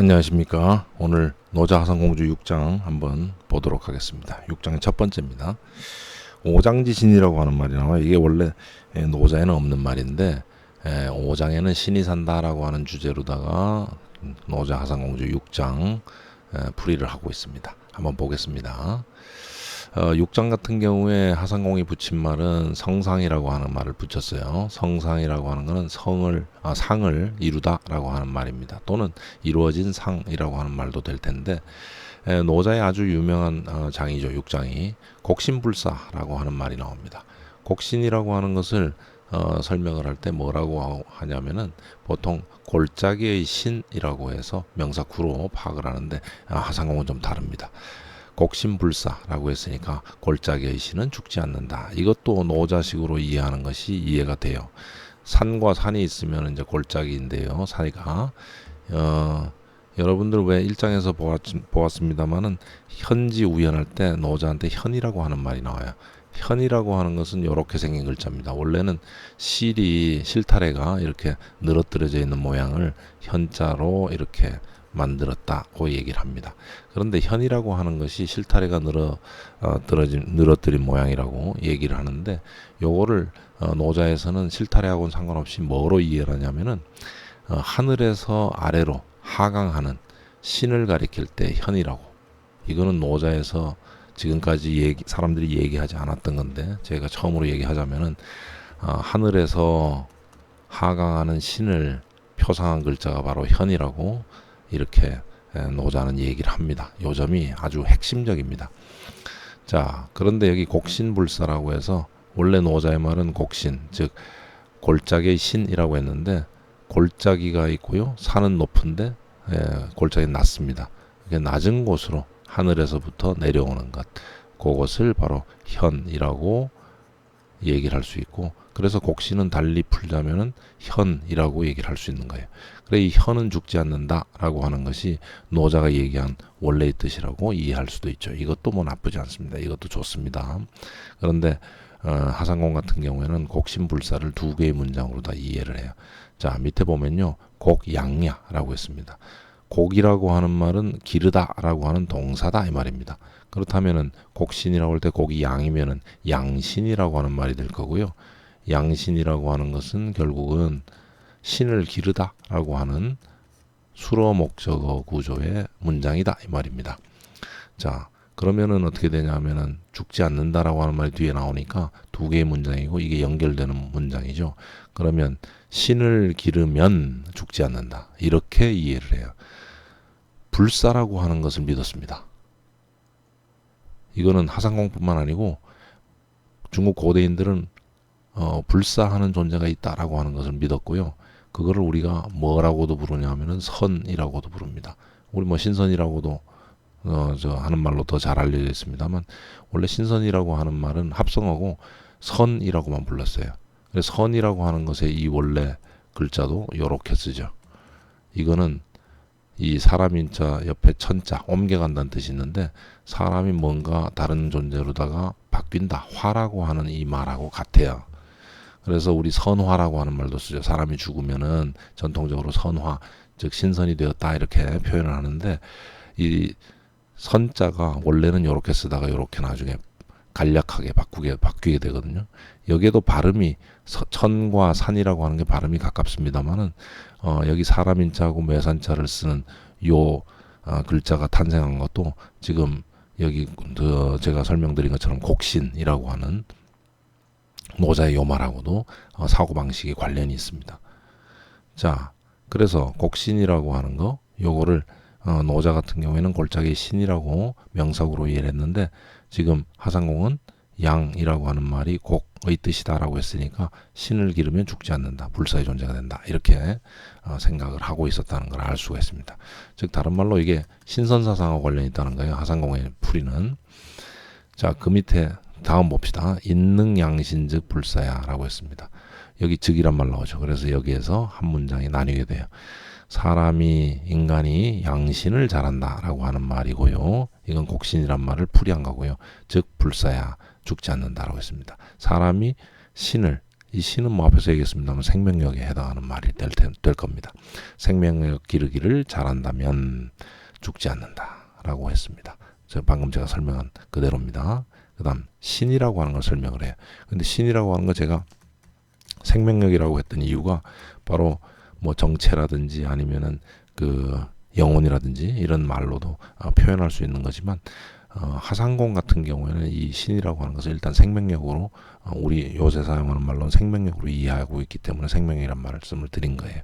안녕하십니까. 오늘 노자 하산공주 6장 한번 보도록 하겠습니다. 6장의 첫 번째입니다. 오장지신이라고 하는 말이 나와요. 이게 원래 노자에는 없는 말인데 오장에는 신이 산다라고 하는 주제로다가 노자 하산공주 6장 풀이를 하고 있습니다. 한번 보겠습니다. 어, 6장 같은 경우에 하상공이 붙인 말은 성상이라고 하는 말을 붙였어요. 성상이라고 하는 것은 성을 아, 상을 이루다라고 하는 말입니다. 또는 이루어진 상이라고 하는 말도 될 텐데 에, 노자의 아주 유명한 어, 장이죠. 6장이 곡신불사라고 하는 말이 나옵니다. 곡신이라고 하는 것을 어, 설명을 할 때 뭐라고 하냐면은 보통 골짜기의 신이라고 해서 명사구로 파악을 하는데 아, 하상공은 좀 다릅니다. 곡신불사라고 했으니까 골짜기의 신은 죽지 않는다. 이것도 노자식으로 이해하는 것이 이해가 돼요. 산과 산이 있으면 이제 골짜기인데요. 사이가 어, 여러분들 왜 일장에서 보았, 보았습니다만은 현지 우연할 때 노자한테 현이라고 하는 말이 나와요. 현이라고 하는 것은 이렇게 생긴 글자입니다. 원래는 실이 실타래가 이렇게 늘어뜨려져 있는 모양을 현자로 이렇게 만들었다고 얘기를 합니다. 그런데 현이라고 하는 것이 실타래가 늘어 어, 떨어진 늘어뜨린 모양이라고 얘기를 하는데 요거를 어, 노자에서는 실타래하고는 상관없이 뭐로 이해를 하냐면은 어, 하늘에서 아래로 하강하는 신을 가리킬 때 현이라고 이거는 노자에서 지금까지 얘기, 사람들이 얘기하지 않았던 건데 제가 처음으로 얘기하자면은 어, 하늘에서 하강하는 신을 표상한 글자가 바로 현이라고 이렇게 노자는 얘기를 합니다. 요 점이 아주 핵심적입니다. 자, 그런데 여기 곡신불사라고 해서 원래 노자의 말은 곡신, 즉 골짜기의 신이라고 했는데 골짜기가 있고요. 산은 높은데 예, 골짜기 낮습니다. 낮은 곳으로 하늘에서부터 내려오는 것. 그것을 바로 현이라고 얘기를 할 수 있고 그래서 곡신은 달리 풀자면은 현이라고 얘기를 할 수 있는 거예요. 그래 이 현은 죽지 않는다라고 하는 것이 노자가 얘기한 원래의 뜻이라고 이해할 수도 있죠. 이것도 뭐 나쁘지 않습니다. 이것도 좋습니다. 그런데 어, 하상공 같은 경우에는 곡신불사를 두 개의 문장으로 다 이해를 해요. 자 밑에 보면요 곡양야라고 했습니다. 곡이라고 하는 말은 기르다라고 하는 동사다 이 말입니다. 그렇다면은 곡신이라고 할 때 곡이 양이면은 양신이라고 하는 말이 될 거고요. 양신이라고 하는 것은 결국은 신을 기르다라고 하는 수로 목적어 구조의 문장이다 이 말입니다. 자, 그러면은 어떻게 되냐면은 죽지 않는다라고 하는 말이 뒤에 나오니까 두 개의 문장이고 이게 연결되는 문장이죠. 그러면 신을 기르면 죽지 않는다. 이렇게 이해를 해요. 불사라고 하는 것을 믿었습니다. 이거는 하상공뿐만 아니고 중국 고대인들은 어, 불사하는 존재가 있다라고 하는 것을 믿었고요. 그거를 우리가 뭐라고도 부르냐면은 선이라고도 부릅니다. 우리 뭐 신선이라고도 어, 저 하는 말로 더 잘 알려져 있습니다만 원래 신선이라고 하는 말은 합성하고 선이라고만 불렀어요. 그래서 선이라고 하는 것의 이 원래 글자도 요렇게 쓰죠. 이거는 이 사람 인자 옆에 천자 옮겨간다는 뜻이 있는데 사람이 뭔가 다른 존재로다가 바뀐다 화라고 하는 이 말하고 같아요. 그래서 우리 선화라고 하는 말도 쓰죠. 사람이 죽으면은 전통적으로 선화 즉 신선이 되었다 이렇게 표현을 하는데 이 선자가 원래는 이렇게 쓰다가 이렇게 나중에 간략하게 바꾸게 바뀌게 되거든요. 여기에도 발음이 천과 산이라고 하는 게 발음이 가깝습니다만은 어, 여기 사람 인자하고 매산자를 쓰는 요 어, 글자가 탄생한 것도 지금 여기 그 제가 설명드린 것처럼 곡신이라고 하는 노자의 요말하고도 어, 사고 방식이 관련이 있습니다. 자, 그래서 곡신이라고 하는 거 요거를 어, 노자 같은 경우에는 골짜기 신이라고 명석으로 이해를 했는데 지금 하상공은 양이라고 하는 말이 곡의 뜻이다라고 했으니까 신을 기르면 죽지 않는다. 불사의 존재가 된다. 이렇게 어, 생각을 하고 있었다는 걸 알 수가 있습니다. 즉 다른 말로 이게 신선사상과 관련이 있다는 거예요. 하상공의 풀이는 자 그 밑에 다음 봅시다. 인능양신즉 불사야라고 했습니다. 여기 즉이란 말 나오죠. 그래서 여기에서 한 문장이 나뉘게 돼요. 사람이 인간이 양신을 잘한다라고 하는 말이고요. 이건 곡신이란 말을 풀이한 거고요. 즉 불사야 죽지 않는다라고 했습니다. 사람이 신을 이 신은 뭐 앞에서 얘기했습니다만 생명력에 해당하는 말이 될, 테- 될 겁니다. 생명력 기르기를 잘한다면 죽지 않는다라고 했습니다. 저 방금 제가 설명한 그대로입니다. 그 다음 신이라고 하는 걸 설명을 해요. 근데 신이라고 하는 거 제가 생명력이라고 했던 이유가 바로 뭐 정체라든지 아니면은 그 영혼이라든지 이런 말로도 어, 표현할 수 있는 거지만 어, 하상공 같은 경우에는 이 신이라고 하는 것을 일단 생명력으로 어, 우리 요새 사용하는 말로는 생명력으로 이해하고 있기 때문에 생명이란 말씀을 드린 거예요.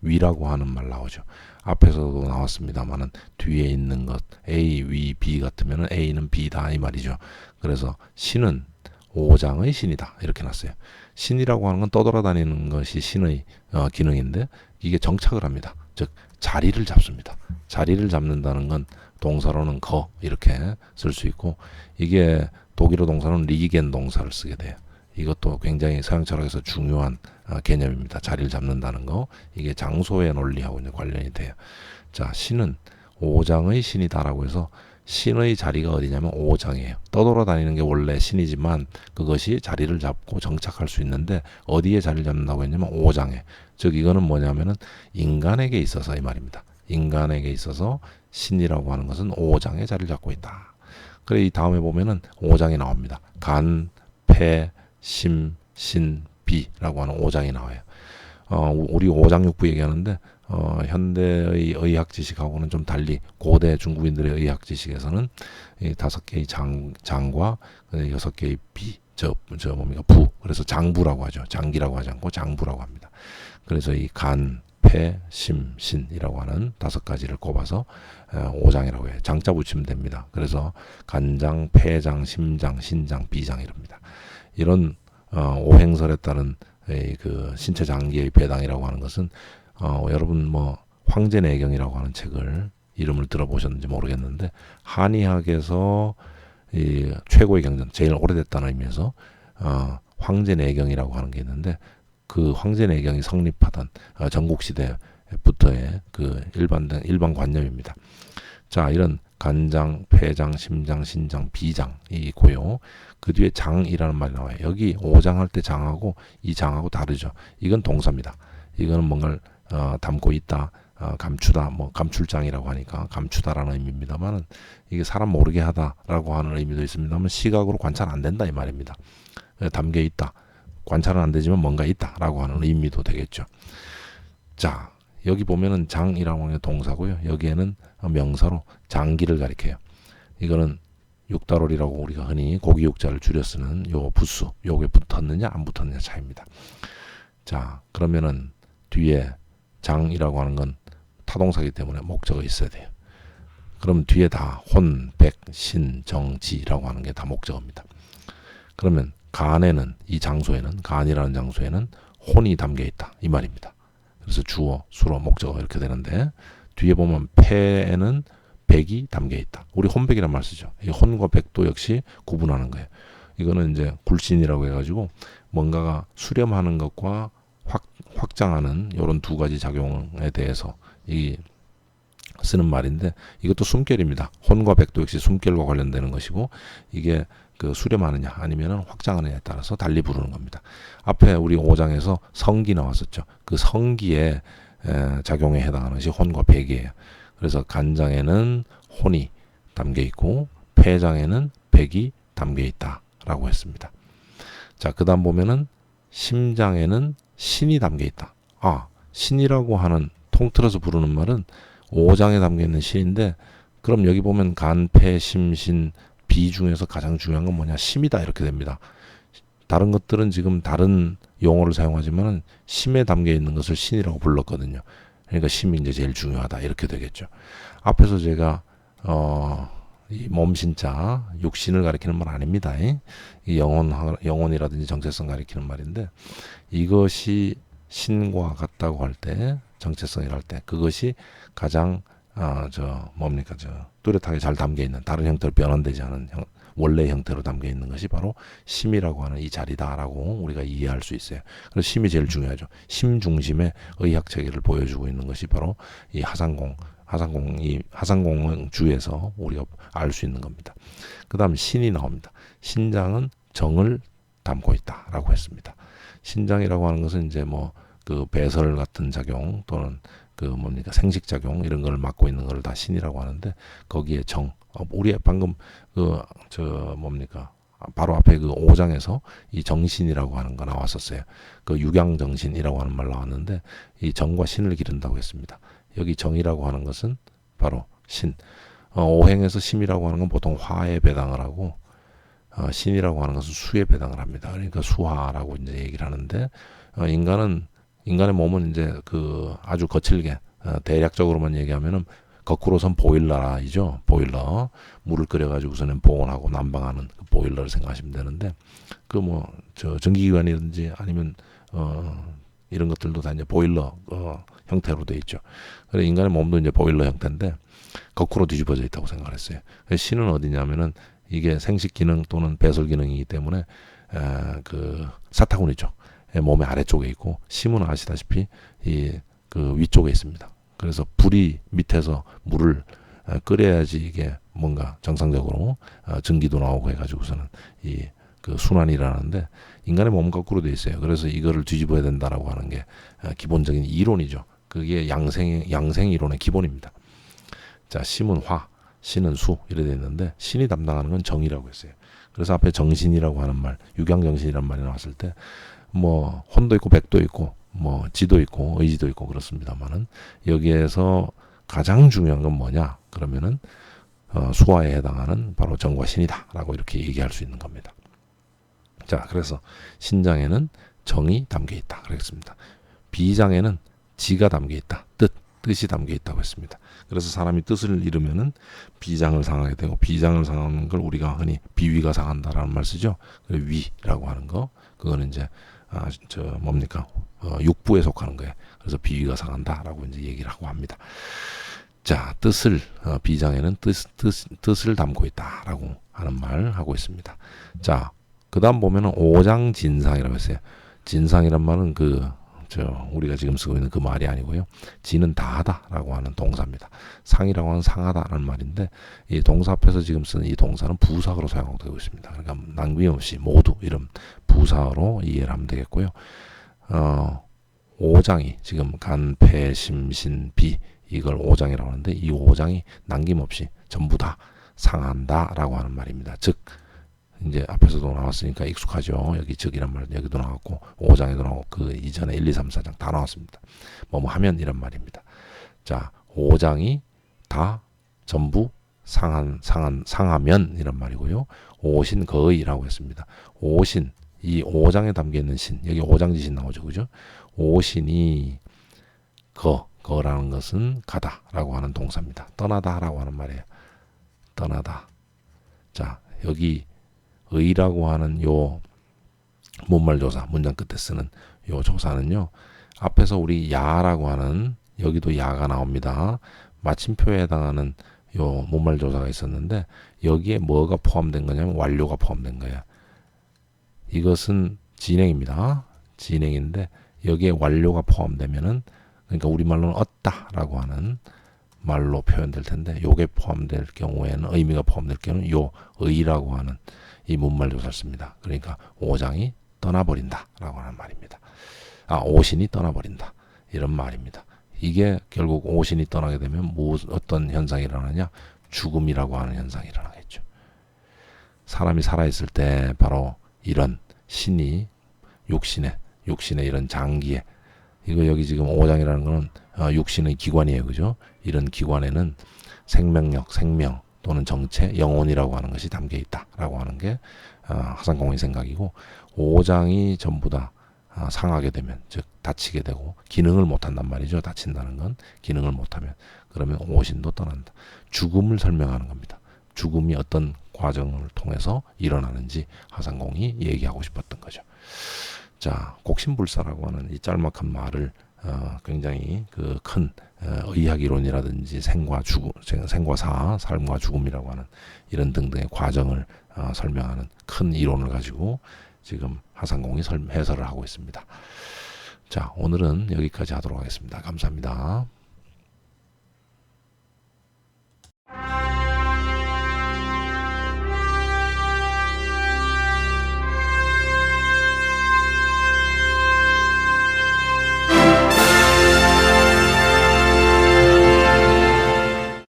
위라고 하는 말 나오죠. 앞에서도 나왔습니다만은 뒤에 있는 것 A, 위, B 같으면은 A는 B다 이 말이죠. 그래서 신은 오장의 신이다 이렇게 놨어요. 신이라고 하는 건 떠돌아다니는 것이 신의 어, 기능인데 이게 정착을 합니다. 즉 자리를 잡습니다. 자리를 잡는다는 건 동사로는 거 이렇게 쓸 수 있고 이게 독일어 동사는 리겐 동사를 쓰게 돼요. 이것도 굉장히 서양 철학에서 중요한 어, 개념입니다. 자리를 잡는다는 거 이게 장소의 논리하고 관련이 돼요. 자 신은 오장의 신이다라고 해서 신의 자리가 어디냐면 오장이에요. 떠돌아다니는 게 원래 신이지만 그것이 자리를 잡고 정착할 수 있는데 어디에 자리를 잡는다고 했냐면 오장에. 즉 이거는 뭐냐면은 인간에게 있어서 이 말입니다. 인간에게 있어서 신이라고 하는 것은 오장에 자리를 잡고 있다. 그래 이 다음에 보면은 오장이 나옵니다. 간, 폐, 심, 신, 비라고 하는 오장이 나와요. 어, 우리 오장육부 얘기하는데 어, 현대의 의학 지식하고는 좀 달리 고대 중국인들의 의학 지식에서는 이 다섯 개의 장, 장과 그 여섯 개의 비, 저, 저 뭡니까 부. 그래서 장부라고 하죠. 장기라고 하지 않고 장부라고 합니다. 그래서 이 간, 폐, 심, 신이라고 하는 다섯 가지를 꼽아서 어, 오장이라고 해요. 장자 붙이면 됩니다. 그래서 간장, 폐장, 심장, 신장, 비장 이럽니다. 이런 어, 오행설에 따른 이그 신체 장기의 배당이라고 하는 것은 어, 여러분 뭐 황제 내경이라고 하는 책을 이름을 들어보셨는지 모르겠는데 한의학에서 이 최고의 경전 제일 오래됐다는 의미에서 어, 황제 내경이라고 하는 게 있는데 그 황제 내경이 성립하던 어, 전국 시대부터의 그 일반된 일반 관념입니다. 자 이런 간장, 폐장, 심장, 신장, 비장 이 고요. 그 뒤에 장이라는 말이 나와요. 여기 오장 할 때 장하고 이 장하고 다르죠. 이건 동사입니다. 이거는 뭔가를 어, 담고 있다, 어, 감추다, 뭐 감출장이라고 하니까 감추다라는 의미입니다만은 이게 사람 모르게 하다라고 하는 의미도 있습니다만 시각으로 관찰 안 된다 이 말입니다. 예, 담겨 있다, 관찰은 안 되지만 뭔가 있다라고 하는 의미도 되겠죠. 자 여기 보면은 장이라고 하는 게 동사고요. 여기에는 명사로 장기를 가리켜요. 이거는 육다롤이라고 우리가 흔히 고기 육자를 줄여 쓰는 요 부수 요게 붙었느냐 안 붙었느냐 차이입니다. 자 그러면은 뒤에 장이라고 하는 건 타동사기 때문에 목적어 있어야 돼요. 그럼 뒤에 다 혼, 백, 신, 정, 지라고 하는 게 다 목적어입니다. 그러면 간에는 이 장소에는 간이라는 장소에는 혼이 담겨 있다 이 말입니다. 그래서 주어, 수로, 목적어 이렇게 되는데 뒤에 보면 폐에는 백이 담겨 있다. 우리 혼백이란 말 쓰죠. 이 혼과 백도 역시 구분하는 거예요. 이거는 이제 굴신이라고 해가지고 뭔가가 수렴하는 것과 확, 확장하는 이런 두 가지 작용에 대해서 이 쓰는 말인데 이것도 숨결입니다. 혼과 백도 역시 숨결과 관련되는 것이고 이게 그 수렴하느냐 아니면 확장하느냐에 따라서 달리 부르는 겁니다. 앞에 우리 5장에서 성기 나왔었죠. 그 성기에 에, 작용에 해당하는 것이 혼과 백이에요. 그래서 간장에는 혼이 담겨 있고 폐장에는 백이 담겨 있다라고 했습니다. 자, 그다음 보면은 심장에는 신이 담겨 있다. 아, 신이라고 하는 통틀어서 부르는 말은 5장에 담겨 있는 신인데 그럼 여기 보면 간, 폐, 심, 신, 비 중에서 가장 중요한 건 뭐냐? 심이다 이렇게 됩니다. 다른 것들은 지금 다른 용어를 사용하지만은 심에 담겨 있는 것을 신이라고 불렀거든요. 그러니까 심이 이제 제일 중요하다 이렇게 되겠죠. 앞에서 제가 어, 이 몸신자 육신을 가리키는 말 아닙니다. 이 영혼 영혼이라든지 정체성 가리키는 말인데 이것이 신과 같다고 할 때 정체성이랄 때 그것이 가장 아 저 뭡니까 저 뚜렷하게 잘 담겨 있는 다른 형태로 변환되지 않은 형, 원래 형태로 담겨 있는 것이 바로 심이라고 하는 이 자리다라고 우리가 이해할 수 있어요. 그래서 심이 제일 중요하죠. 심 중심의 의학 체계를 보여주고 있는 것이 바로 이 하상공 하상공 이 하상공 주에서 우리가 알 수 있는 겁니다. 그다음 신이 나옵니다. 신장은 정을 담고 있다라고 했습니다. 신장이라고 하는 것은 이제 뭐 그 배설 같은 작용 또는 그 뭡니까 생식 작용 이런 걸 맡고 있는 걸 다 신이라고 하는데 거기에 정 어, 우리 방금 그 저 뭡니까 바로 앞에 그 5장에서 이 정신이라고 하는 거 나왔었어요. 그 육양 정신이라고 하는 말 나왔는데 이 정과 신을 기른다고 했습니다. 여기 정이라고 하는 것은 바로 신. 어, 오행에서 심이라고 하는 건 보통 화에 배당을 하고 어, 신이라고 하는 것은 수에 배당을 합니다. 그러니까 수화라고 이제 얘기를 하는데 어, 인간은 인간의 몸은 이제 그 아주 거칠게 어, 대략적으로만 얘기하면은 거꾸로선 보일러이죠. 보일러. 물을 끓여가지고서는 보온하고 난방하는 그 보일러를 생각하시면 되는데 그 뭐 저 전기기관이든지 아니면 어 이런 것들도 다 이제 보일러 어 형태로 돼 있죠. 그래 인간의 몸도 이제 보일러 형태인데 거꾸로 뒤집어져 있다고 생각을 했어요. 그래서 신은 어디냐면은 이게 생식 기능 또는 배설 기능이기 때문에 에, 그 사타구니죠. 예, 몸의 아래쪽에 있고 심은 아시다시피 이 그 위쪽에 있습니다. 그래서 불이 밑에서 물을 어, 끓여야지 이게 뭔가 정상적으로 어, 전기도 나오고 해가지고서는 이 그 순환이 일어나는데 인간의 몸 거꾸로 돼 있어요. 그래서 이거를 뒤집어야 된다라고 하는 게 어, 기본적인 이론이죠. 그게 양생 양생 이론의 기본입니다. 자, 심은 화, 신은 수 이래 돼 있는데 신이 담당하는 건 정이라고 했어요. 그래서 앞에 정신이라고 하는 말, 육양정신이란 말이 나왔을 때 뭐 혼도 있고 백도 있고 뭐 지도 있고 의지도 있고 그렇습니다만은 여기에서 가장 중요한 건 뭐냐? 그러면은 어, 수화에 해당하는 바로 정과 신이다라고 이렇게 얘기할 수 있는 겁니다. 자, 그래서 신장에는 정이 담겨 있다 그랬습니다. 비장에는 지가 담겨 있다. 뜻, 뜻이 담겨 있다고 했습니다. 그래서 사람이 뜻을 잃으면은 비장을 상하게 되고 비장을 상하는 걸 우리가 흔히 비위가 상한다라는 말 쓰죠. 위라고 하는 거 그거는 이제 아, 저 뭡니까 어, 육부에 속하는 거예요. 그래서 비위가 상한다라고 이제 얘기를 하고 합니다. 자 뜻을 어, 비장에는 뜻, 뜻 뜻을 담고 있다라고 하는 말 하고 있습니다. 자 그다음 보면은 오장진상이라고 했어요. 진상이란 말은 그 저 우리가 지금 쓰고 있는 그 말이 아니고요. 지는 다하다라고 하는 동사입니다. 상이라고 하는 상하다라는 말인데 이 동사 앞에서 지금 쓰는 이 동사는 부사로 사용되고 있습니다. 그러니까 낭비없이 모두 이런 부사로 이해를 하면 되겠고요. 어, 오장이 지금 간, 폐, 심, 신, 비 이걸 오장이라고 하는데 이 오장이 남김없이 전부 다 상한다라고 하는 말입니다. 즉 이제 앞에서도 나왔으니까 익숙하죠. 여기 즉이란 말 여기도 나왔고 5장에도 나오고 그 이전에 1, 2, 3, 4장 다 나왔습니다. 뭐뭐 하면 이란 말입니다. 자, 5장이 다 전부 상한 상한 상하면 이란 말이고요. 오신 거의라고 했습니다. 오신 이 5장에 담겨 있는 신 여기 오장지신 나오죠. 그죠? 오신이 거 거라는 것은 가다라고 하는 동사입니다. 떠나다라고 하는 말이에요. 떠나다. 자, 여기 의라고 하는 요 못말 조사 문장 끝에 쓰는 요 조사는요. 앞에서 우리 야라고 하는 여기도 야가 나옵니다. 마침표에 해당하는 요 못말 조사가 있었는데 여기에 뭐가 포함된 거냐면 완료가 포함된 거야. 이것은 진행입니다. 진행인데 여기에 완료가 포함되면은 그러니까 우리말로는 얻다라고 하는 말로 표현될 텐데 요게 포함될 경우에는 의미가 포함될 경우는 요 의라고 하는 이 문말조사를 씁니다. 그러니까 오장이 떠나버린다라고 하는 말입니다. 아 오신이 떠나버린다 이런 말입니다. 이게 결국 오신이 떠나게 되면 뭐 어떤 현상이 일어나냐 죽음이라고 하는 현상이 일어나겠죠. 사람이 살아있을 때 바로 이런 신이 육신에 육신의 이런 장기에 이거 여기 지금 오장이라는 거는 어, 육신의 기관이에요, 그죠? 이런 기관에는 생명력, 생명 또는 정체, 영혼이라고 하는 것이 담겨 있다라고 하는 게 어, 하상공의 생각이고 오장이 전부 다 어, 상하게 되면 즉 다치게 되고 기능을 못한단 말이죠. 다친다는 건 기능을 못하면 그러면 오신도 떠난다. 죽음을 설명하는 겁니다. 죽음이 어떤 과정을 통해서 일어나는지 하상공이 얘기하고 싶었던 거죠. 자, 곡신불사라고 하는 이 짤막한 말을 어, 굉장히 그큰 어, 의학 이론이라든지 생과 죽음, 생과 사, 삶과 죽음이라고 하는 이런 등등의 과정을 어, 설명하는 큰 이론을 가지고 지금 하상공이 설, 해설을 하고 있습니다. 자, 오늘은 여기까지 하도록 하겠습니다. 감사합니다.